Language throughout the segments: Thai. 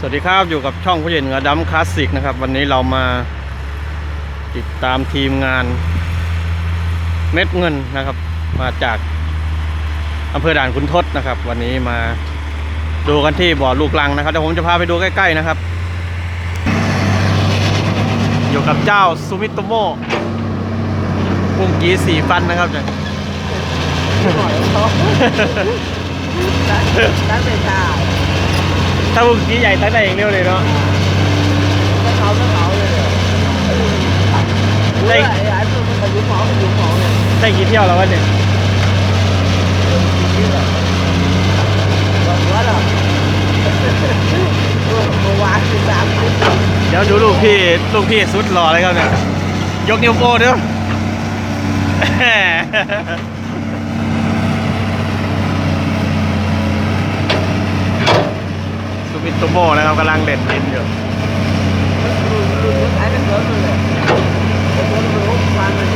สวัสดีครับ อยู่กับช่องผู้ใหญ่เหนือดัมคลาสสิกนะครับ วันนี้เรามาติดตามทีมงานเม็ดเงินนะครับ มาจากอำเภอด่านขุนทดนะครับ วันนี้มาดูกันที่บ่อลูกลังนะครับเดี๋ยวผมจะพาไปดูใกล้ ๆนะครับ อยู่กับเจ้าซูมิโตโมกุ้งกีสีฟันนะครับเนี่ยตั้งแต่เช้า ถ้ากุ้งกีใหญ่ตั้งแต่เองเร็วเลยเนาะไม่เขาไม่เขาเลยเนี่ยได้ไอ้ไอ้พวกมันไปยุ่งหมอไปยุ่งหมอเนี่ยได้กี่เที่ยวแล้ววะเนี่ยบอกว่าหรอเมื่อวานสิบสามสิบเดี๋ยวดูลูกพี่ลูกพี่สุดหล่อเลยครับเนี่ยยกนิ้วโป้เด้อ ซูมิโตโมนะครับกำลังเด่นดินอยู่ไอ้เป็นเกิดเลยเป็นเกิดเลยวันเลย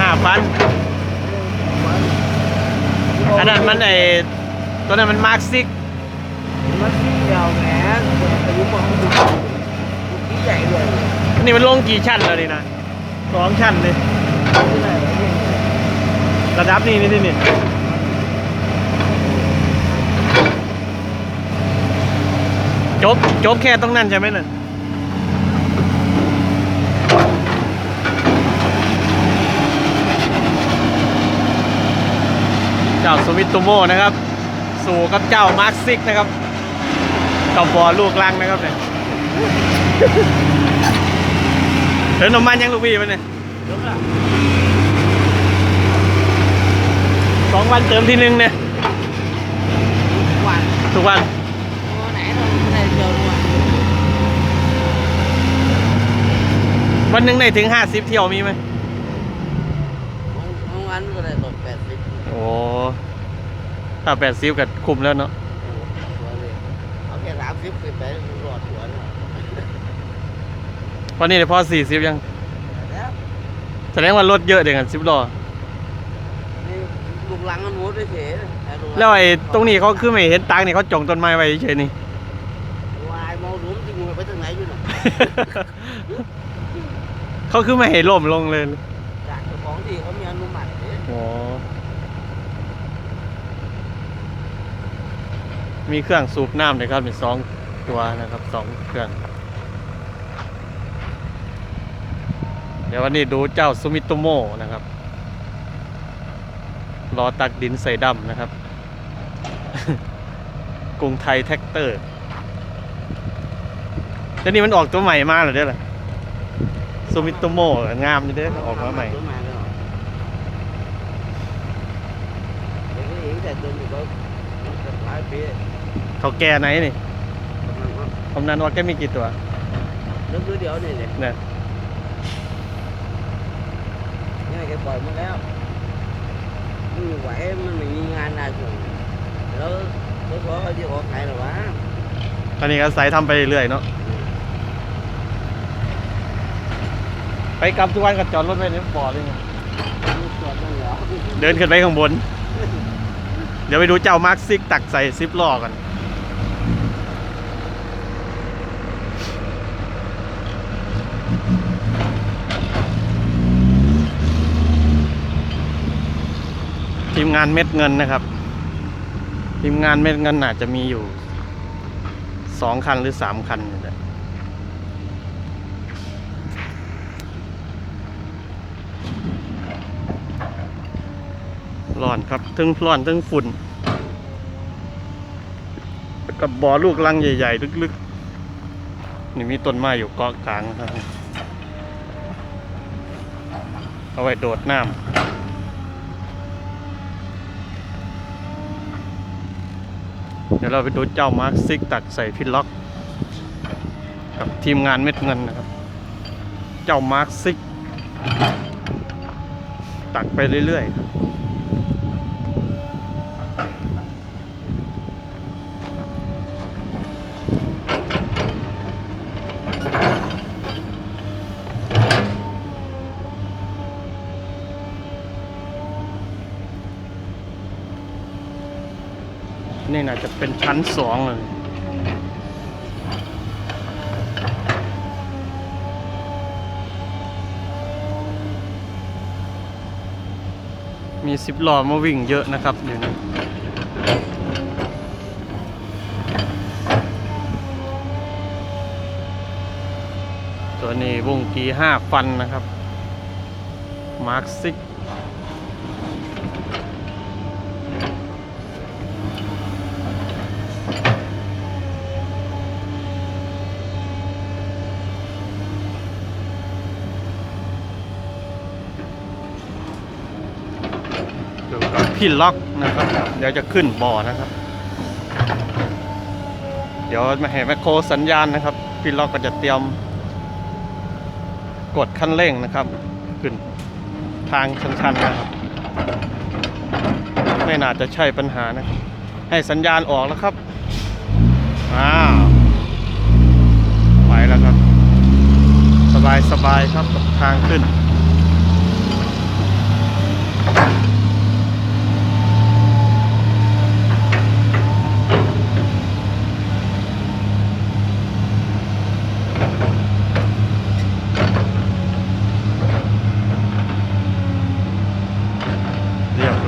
ห้าพันอันนั้นมันไอตัวนั้นมันมาร์คซิกมันที่เดียวแหมอายุมองดูที่ใหญ่เลยนี่มันลงกี่ชั้นแล้วนี่นะสองชั้นเลยระดับนี้นี่นี่ จบ จบแค่ตรงนั้นใช่ไหมน่ะเจ้าสวิตโตโมนะครับ สู่กับเจ้ามาร์คซิกนะครับกับบอลูกลังนะครับเนี่ยเดินนมมันยังลูกพี่มันเนี่ยสองวันเติมทีนึงเนี่ยวัน ทุกวันไหนเราไหนเดียววัน วันหนึ่งได้ถึงห้าสิบเที่ยวมีไหมบางวันก็ได้ตกแปดสิบโอ้ถ้าแปดสิบกับคุมแล้วเนาะเอาแค่สามสิบขึ้นไปรอดหัวเนาะวันนี้เดี๋ยวพอสี่สิบยังแล้วแสดงว่ารถเยอะเด็กกันสิบล้อนี่ลูกหลังมันหัวด้วยเฉยแล้วไอ้ตรงนี้เขาคือไม่เห็นตังนี่เขาจงต้นไม้ไว้เฉยๆนี่วายมองหลุมจริงไปทางไหนอยู่น่ะ เขาคือไม่เห็นล่มลงเลยจากเจ้าของที่เขามีอนุมัติเนี่ยอ๋อมีเครื่องสูบน้ำเลยครับมีสองตัวนะครับสองเครื่อง เดี๋ยววันนี้ดูเจ้าซูมิโตโมนะครับ รอตักดินใส่ดำนะครับ กรุงไทยแท็กเตอร์เดี๋ยวนี้มันออกตัวใหม่มาเหรอเด้อล่ะ ซูมิโตโมงามอยู่เด้อออกมาใหม่เดี๋ยวก็เห็นแต่ตัวนี้ก็จะหลายปีเขาแก่ไหนนี่กำลังว่าผมนั้นว่าแกมีกี่ตัวเรื่องเดียวนี่เนี่ยเนี่ยนี่แกปล่อยมาแล้วมันไม่ไหวมันไม่มีงานนานส่งแล้วแล้วพอเขาจะออกไหนหรอวะตอนนี้ก็สายทำไปเรื่อยๆเนาะ ไปกลับทุกวันก็จอดรถไว้ในบ่อเลยไงเดินขึ้นไปข้างบน เดี๋ยวไปดูเจ้ามาร์คซิกตักใส่ซิปล้อกันทีมงานเม็ดเงินนะครับ ทีมงานเม็ดเงินอาจจะมีอยู่สองคันหรือสามคันนี่แหละ ร้อนครับทั้งร้อนทั้งฝุ่น กับบ่อลูกลังใหญ่ ๆ ลึกๆ นี่มีต้นไม้อยู่เกาะกลางครับ เอาไว้โดดน้ำเดี๋ยวเราไปดูเจ้ามาร์คซิกตักใส่พิลล็อก กับทีมงานเม็ดเงินนะครับ เจ้ามาร์คซิก ตักไปเรื่อยๆครับ นี่น่าจะเป็ นชั้นสองเลยมีสิบล้อมาวิ่งเยอะนะครับเดี๋ยวนี้ตัวนี้วงกีห้าฟันนะครับ มาร์คซิก พี่ล็อกนะครับ เดี๋ยวจะขึ้นบ่อนะครับ เดี๋ยวมาเห็นแมคโครสัญญาณนะครับ พี่ล็อกก็จะเตรียม กดคันเร่งนะครับ ขึ้นทางชันๆนะครับ ไม่น่าจะใช่ปัญหานะให้สัญญาณออกแล้วครับอ้าวไปแล้วครับ สบายสบายๆครับกับทางขึ้น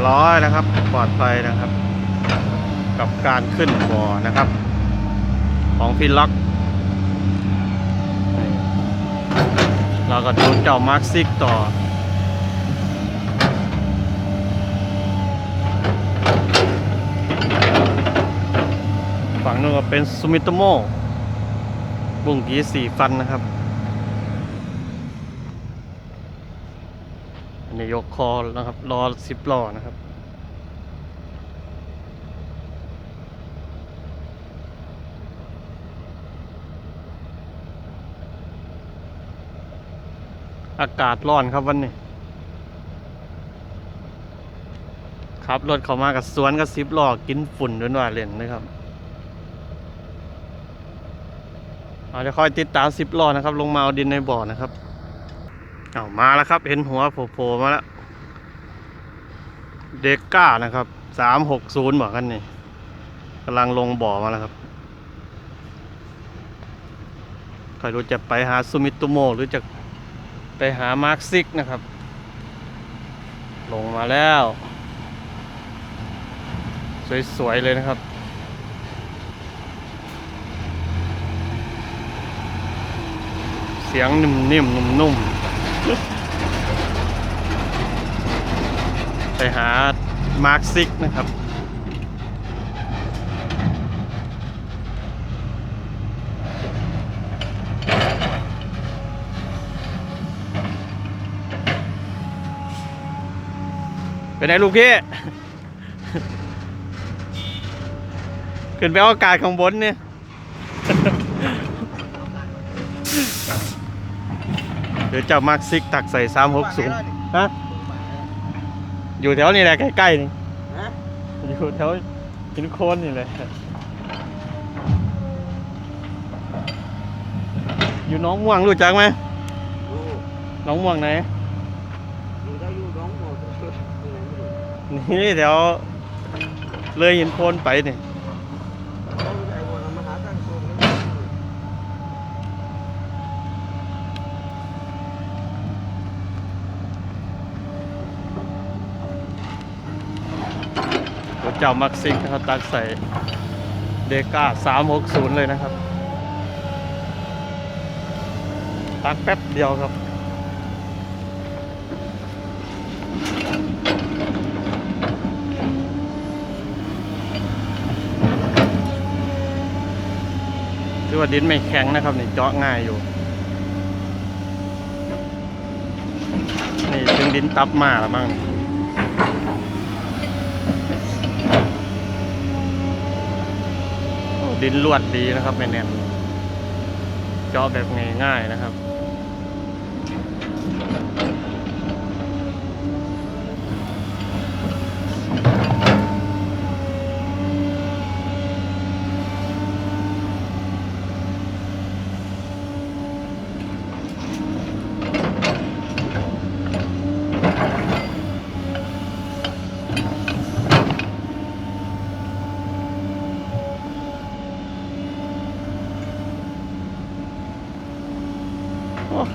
เร้อยนะครับ ปลอดภัยนะครับ กับการขึ้นบ่อนะครับ ของฟินล็อก เราก็ดูเจ้ามาร์คซิกต่อฝั่งนู้นก็เป็นซูมิโตโมบุ้งกีสี่ฟันนะครับอันนี้ยกคอนะครับรอสิบล้อนะครับ อากาศร้อนครับวันนี้ขับรถเข้ามากับสวนกับสิบล้อกินฝุ่นด้วยว่าเล่นนะครับเอาจะคอยติดตามสิบล้อนะครับ ลงมาเอาดินในบ่อนะครับเอามาแล้วครับ เห็นหัวโผล่มาแล้วเด็กก้านะครับสามหกศูนย์บอกกันนี่กำลังลงบ่อมาแล้วครับใครรู้จะไปหาซูมิโตโมหรือจะ ไปหามาร์คซิกนะครับ ลงมาแล้ว สวย ๆ เลยนะครับ เสียงนิ่มๆนุ่มๆไปหามาร์คซิกนะครับ เป็นไงลูกพี่ ขึ้นไปเอาอากาศข้างบนเนี่ยเดี๋ยวเจ้ามาร์คซิกตักใส่สามหกศูนย์ฮะ อยู่แถวนี้แหละใกล้ๆนี่ฮะอยู่แถวหินโคนนี่เลย อยู่หน้องม่วงรู้จักไหมดูหน้องม่วงไหน ดูได้อยู่น้องหมดที่ไหน ไม่รู้นี่แถวเลยหินโคนไปนี่เขาไม่ได้ว่าเรถเจ้ามักซิกนะครับตักใส่เดก้าสามหกศูนย์เลยนะครับ ตักแป๊บเดียวครับ ว่าดินไม่แข็งนะครับนี่เจาะง่ายอยู่ นี่ถึงดินตับมาแล้วมั้งดินลวดดีนะครับไม่แน่นเจาะแบบง่ายๆนะครับ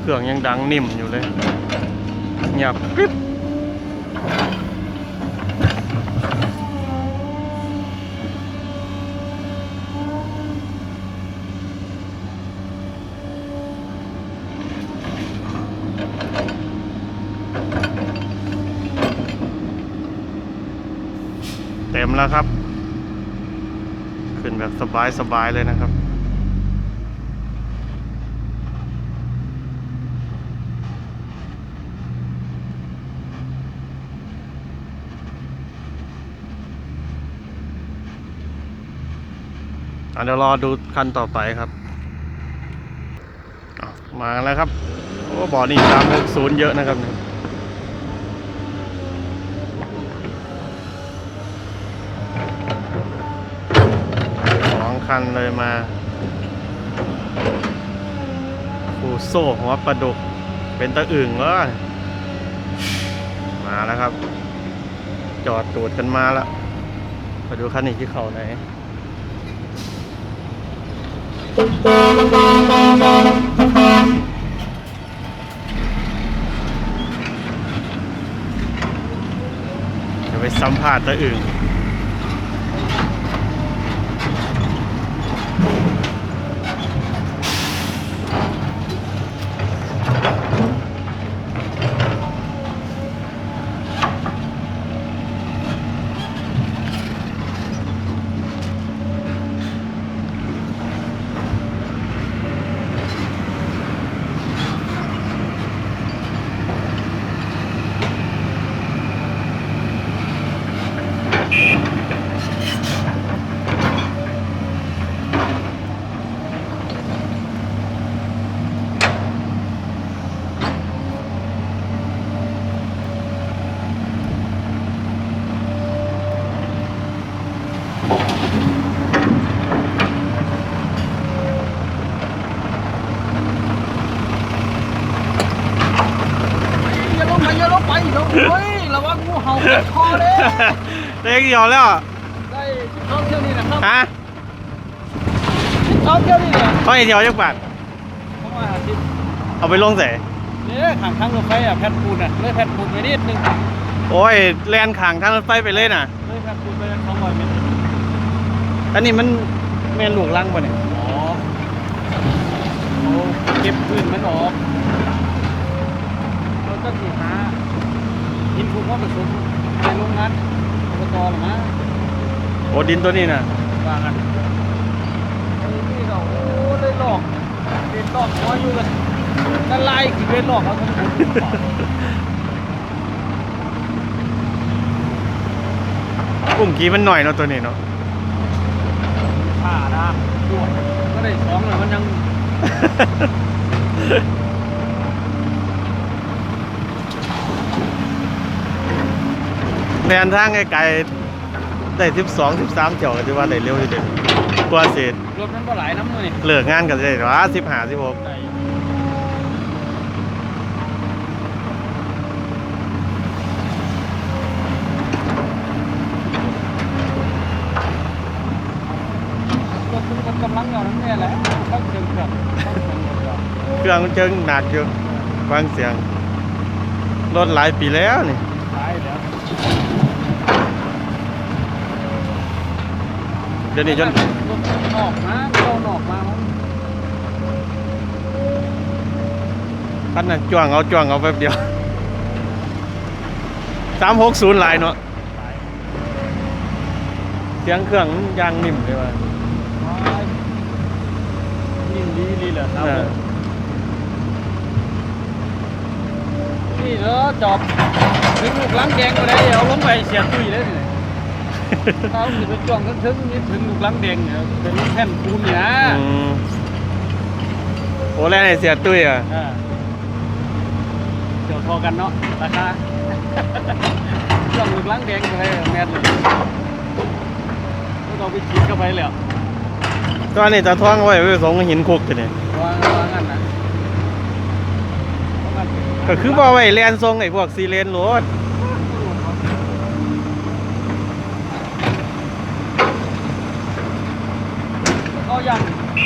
เครื่องยังดังนิ่มอยู่เลยเงียบกริบเต็มแล้วครับ ขึ้นแบบสบายๆเลยนะครับ เดี๋ยวรอดูคันต่อไปครับ มาแล้วครับ โอ้บ่อนี่สามศูนย์เยอะนะครับเนี่ยสองคันเลยมาฟูโซ่หัวปลาดุก เป็นตะอึ่งเหรอมาแล้วครับ จอดตูดกันมาแล้วมาดูคันนี้ที่เขาไหน จะไปสัมผัสตัวอื่น อย่าลงไปอย่าลงไปเดี๋ยวเฮ้ยระวังงูเห่ากัดคอเลย เล็กเดียวแล้วอะได้ชิดท้องเที่ยวนี้นะครับฮะชิดท้องเที่ยวนี้เนี่ยเขาไอเดียวจักบาทเข้ามาหาชิดเอาไปลงใส่เนี่ยขางทางรถไฟอะแผ่นปูนอะเลยแผ่นปูนไปนิดนึงโอ้ยแลนขางทางรถไฟไปเลยน่ะเลยแผ่นปูนไปสองร้อยเมตรอันนี้มันแมนหลวงลังป่ะเนี่ยอ๋อโอ้เก็บพื้นมันออกเราต้องสีหาอินฟูเข้าผสมในโรงงาน อบตหรือมั้งโอ้ดินตัวนี้น่ะว่ากันนี่เราโอ้เลยหลอกเป็นหลอกหัวอยู่กันละลายกี่เป็นหลอกเอาทั้งหมดกุ้งกีมันหน่อยเนาะตัวนี้เนาะผ่าดาด่วนก็ได้สองเลยมันยัง แลนทางไกลๆได้สิบสองสิบสามเจ้าก็ถือว่าได้เร็วที่เด็ดกว่าเสร็จรถมันก็หลายน้ำมือนี่เลิกงานกันได้ว่าสิบห้าสิบหกได้รถมันก็กำลังเอาน้ำเนี่ยแหละเข้าเชิงเครื่องเข้าเชิงเครื่องเครื่องมันเจิงหนักอยู่ฟังเสียงรถหลายปีแล้วนี่ ตายแล้ว เดี๋ยวนี้จนรถนอกนะเรานอกมามันคันนั้นจ้วงเอาจ้วงเอาแป๊บเดียวสามหกศูนย์ลายเนาะตายเสียงเครื่องยางนิ่มเลยว่ะนิ่มดีดีเหรอครับเออนี่เนอะจอบถึงลูกหล้างแดงก็ได้เอาลงไปเสียตุ้ยเลย นี่ถ้ามันจะไปจ้องกันถึงนี่ถึงลูกหล้างแดงเนี่ยเป็นแผ่นปูนเนี่ยนะอืมโอ้แล่นไอเสียตุ้ยอะอ่าเดี๋ยวพอกันเนาะราคา จ้องลูกหล้างแดงก็ได้แมนเลยก็ต้องไปฉีดเข้าไปแล้วตอนนี้จะท้องเอาไว้ไว้สงหินคุกจะเนี่ยวางวางงั้นนะวางงั้นก็คือบ่ไว้แลนทรงไอ้พวกซีเลนรถเข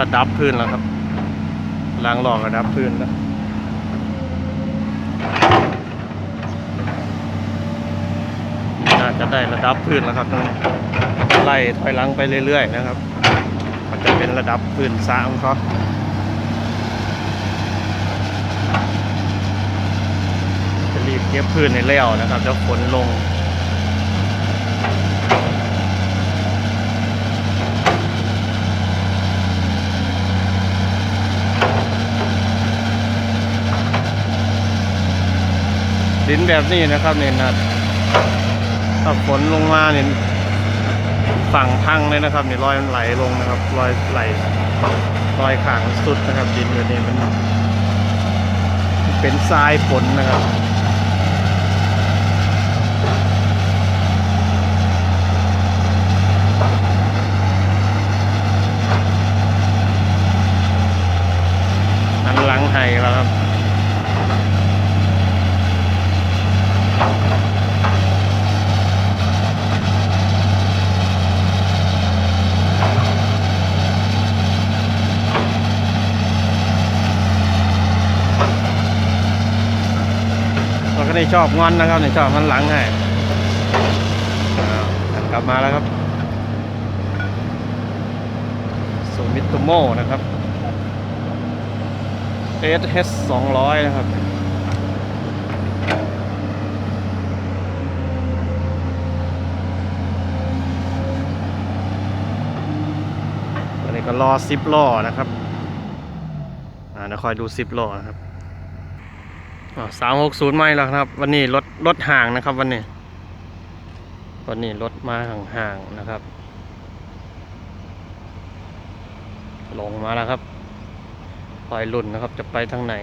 งานระดับพื้นแล้วครับล้างหลอกระดับพื้นแล้วน่าจะได้ระดับพื้นแล้วครับตรงนี้ไล่ถอยหลังไปเรื่อยๆนะครับ มันจะเป็นระดับพื้นสร้างเขาจะรีบเก็บพื้นในแล้วนะครับจะฝนลง ดินแบบนี้นะครับเนี่ยนะถ้าฝนลงมาเนี่ยฝั่งพังเลยนะครับเนี่ยรอยมันไหลลงนะครับ รอยไหลรอยขางสุดนะครับ ดินแบบนี้มันเป็นทรายฝนนะครับอันหลังไห้แล้วครับ ได้ชอบงอนนะครับในชอบมันหลังให้กลับมาแล้วครับสูมิโตโมนะครับ SH 200นะครับอันนี้ก็รอซิปล้อนะครับอ่าเดี๋ยวคอยดูซิปล้อนะครับ สามหกศูนย์ไม่แล้วครับ วันนี้รถรถห่างนะครับ วันนี้วันนี้รถมาห่างๆนะครับ ลงมาแล้วครับคอยลุ่นนะครับ จะไปทางไหน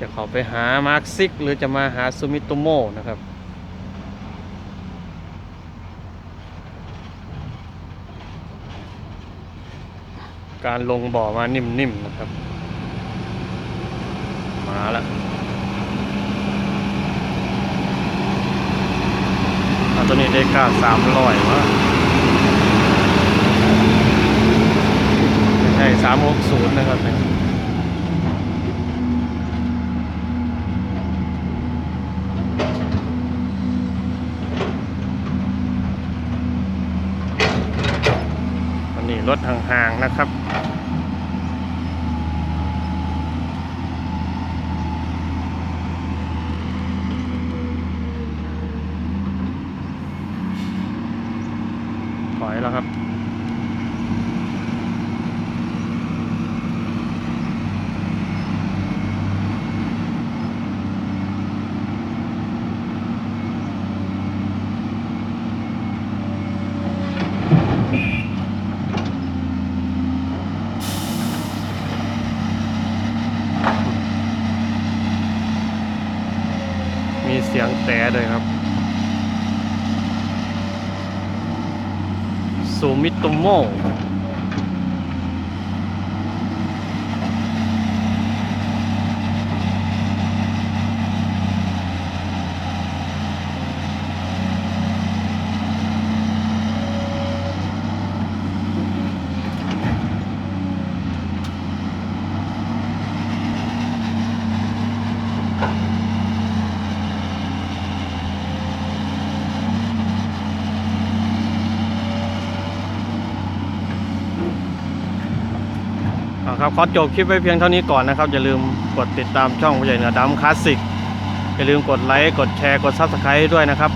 จะเขาไปหามาร์คซิก หรือจะมาหาซูมิโตโมนะครับการลงบ่อมานิ่มๆนะครับ มาแล้วตัวนี้ได้ค่าสามร้อยวะไม่ใช่สามหกศูนย์นะครับเนี่ยวันนี้รถห่างๆนะครับ อยแล้วครับ มีเสียงแต่ด้วยครับ ซูมิโต ครับขอจบคลิปไว้เพียงเท่านี้ก่อนนะครับ อย่าลืมกดติดตามช่องผู้ใหญ่เหนือดำคลาสสิกอย่าลืมกดไลค์กดแชร์กดซับสไครต์ด้วยนะครับ